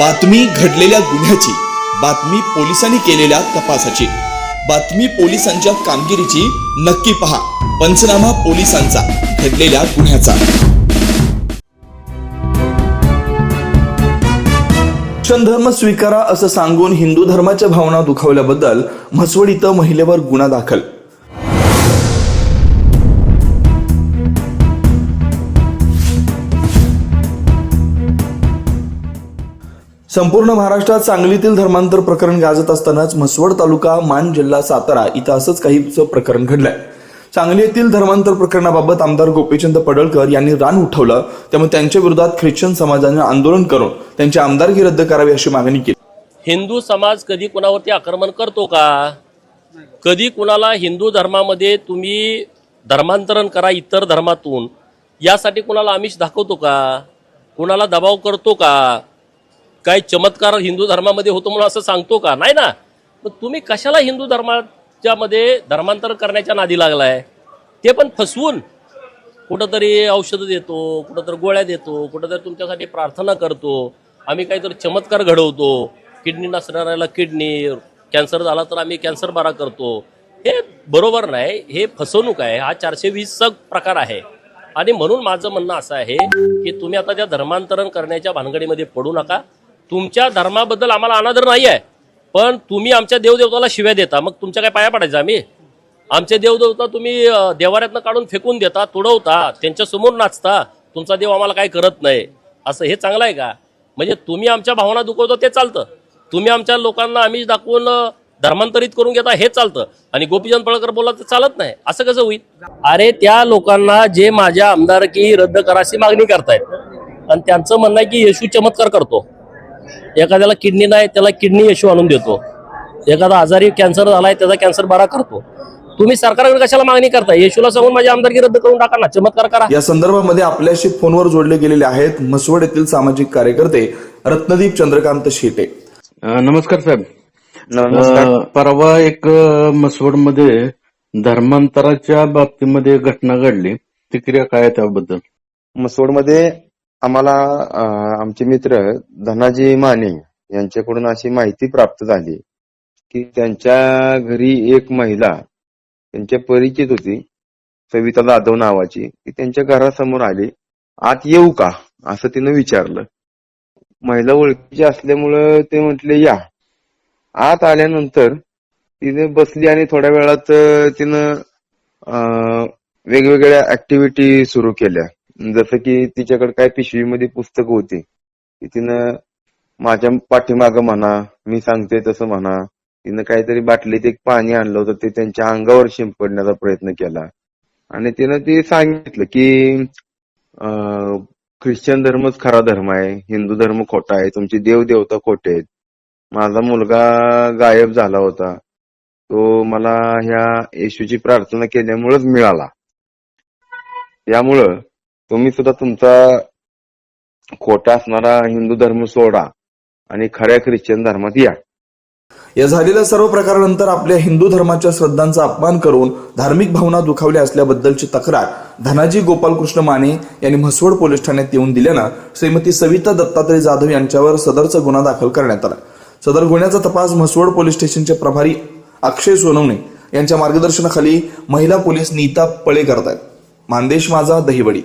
बातमी घडलेल्या गुन्ह्याची बातमी पोलिसांनी केलेल्या तपासाची. बातमी पोलिसांच्या कामगिरीची नक्की पहा. पंचनामा पोलिसांचा घडलेल्या गुन्ह्याचा. ख्रिश्चन धर्म स्वीकारा असं सांगून हिंदू धर्माच्या भावना दुखावल्याबद्दल म्हसवड इथं महिलेवर गुन्हा दाखल. संपूर्ण महाराष्ट्रात सांगलीतील धर्मांतर प्रकरण गाजत असतानाच म्हसवड तालुका मान जिल्हा सातारा इथं असंच काहीचं प्रकरण घडलंय. सांगली येथील धर्मांतर प्रकरणाबाबत आमदार गोपीचंद पडळकर यांनी रान उठवलं त्यामुळे त्यांच्या विरोधात ख्रिश्चन समाजाने आंदोलन करून त्यांची आमदारकी रद्द करावी अशी मागणी केली. हिंदू समाज कधी कुणावरती आक्रमण करतो का? कधी कुणाला हिंदू धर्मामध्ये तुम्ही धर्मांतरण करा इतर धर्मातून यासाठी कुणाला आमिष दाखवतो का? कुणाला दबाव करतो का? काय चमत्कार हिंदू धर्मामध्ये होतो म्हणून असं सांगतो का? नाही ना. मग तुम्ही कशाला हिंदू धर्माच्या मध्ये धर्मांतर करण्याच्या नादी लागलाय? ते पण फसवून कुठंतरी औषधं देतो कुठंतरी गोळ्या देतो कुठंतरी तुमच्यासाठी प्रार्थना करतो. आम्ही काहीतरी चमत्कार घडवतो. किडनी नसणाऱ्याला किडनी कॅन्सर झाला तर आम्ही कॅन्सर बरा करतो. हे बरोबर नाही. हे फसवणूक आहे. हा चारशे वीसचा प्रकार आहे. आणि म्हणून माझं म्हणणं असं आहे की तुम्ही आता त्या धर्मांतरण करण्याच्या भानगडीमध्ये पडू नका. तुमच्या धर्माबद्दल आम्हाला अनादर नाही आहे पण तुम्ही आमच्या देवदेवताला शिव्या देता. मग तुमच्या काय पाया पडायचा आम्ही? आमचे देवदेवता तुम्ही देवाऱ्यातनं काढून फेकून देता तुडवता त्यांच्यासमोर नाचता. तुमचा देव आम्हाला काय करत नाही. असं हे चांगलं आहे का? म्हणजे तुम्ही आमच्या भावना दुखवता ते चालतं. तुम्ही आमच्या लोकांना आम्ही दाखवून धर्मांतरित करून घेता हे चालतं. आणि गोपीचंद पळकर बोला तर चालत नाही. असं कसं होईल? अरे त्या लोकांना जे माझ्या आमदारकी रद्द कराशी मागणी करतायत. आणि त्यांचं म्हणणं आहे की येशू चमत्कार करतो. एखाद्याला किडनी नाही त्याला किडनी येशू आणून देतो. एखादा आजारी कॅन्सर झालाय त्याचा कॅन्सर बरा करतो. तुम्ही सरकारकडे कशाला मागणी करता येशूला सांगून माझी आमदारकी रद्द करून टाका ना. चमत्कार करा. या संदर्भामध्ये आपल्याशी फोनवर जोडले गेलेले आहेत म्हसवड येथील सामाजिक कार्यकर्ते रत्नदीप चंद्रकांत शेटे. नमस्कार साहेब. अ, परवा एक मसवडमध्ये धर्मांतराच्या बाबतीमध्ये घटना घडली. ती क्रिया काय आहे त्याबद्दल? मसोडमध्ये आम्हाला आमचे मित्र धनाजी माने यांच्याकडून अशी माहिती प्राप्त झाली की त्यांच्या घरी एक महिला त्यांच्या परिचित होती सविता जाधव नावाची. ती त्यांच्या घरासमोर आली. आत येऊ का? असं तिनं विचारलं. महिला ओळखीची असल्यामुळं ते म्हटले या. आत आल्यानंतर तिने बसली आणि थोड्या वेळात तिनं वेगवेगळ्या ऍक्टिव्हिटी सुरू केल्या. जसं की तिच्याकडे काय पिशवीमध्ये पुस्तकं होती. तिनं माझ्या पाठीमागं म्हणा मी सांगते तसं म्हणा तिनं काहीतरी बाटलीत एक पाणी आणलं होतं ते त्यांच्या अंगावर शिंपडण्याचा प्रयत्न केला. आणि तिनं ते सांगितलं की ख्रिश्चन धर्मच खरा धर्म आहे हिंदू धर्म खोटा आहे तुमची देव देवता खोटे आहेत. माझा मुलगा गायब झाला होता. तो मला ह्या येशूची प्रार्थना केल्यामुळेच मिळाला. त्यामुळं तुम्ही सुद्धा तुमचा खोटा असणारा हिंदू धर्म सोडा आणि खऱ्या ख्रिश्चन धर्मात या. या झालेल्या सर्व प्रकारानंतर आपल्या हिंदू धर्माच्या श्रद्धांचा अपमान करून धार्मिक भावना दुखावल्या असल्याबद्दलची तक्रार धनाजी गोपालकृष्ण माने यांनी म्हसवड पोलीस ठाण्यात येऊन दिल्यानं श्रीमती सविता दत्तात्रय जाधव यांच्यावर सदरचा गुन्हा दाखल करण्यात आला. सदर गुन्ह्याचा तपास म्हसवड पोलीस स्टेशनचे प्रभारी अक्षय सोनवणे यांच्या मार्गदर्शनाखाली महिला पोलीस नीता पळे करतायत मानदेश माझा दहिवडी.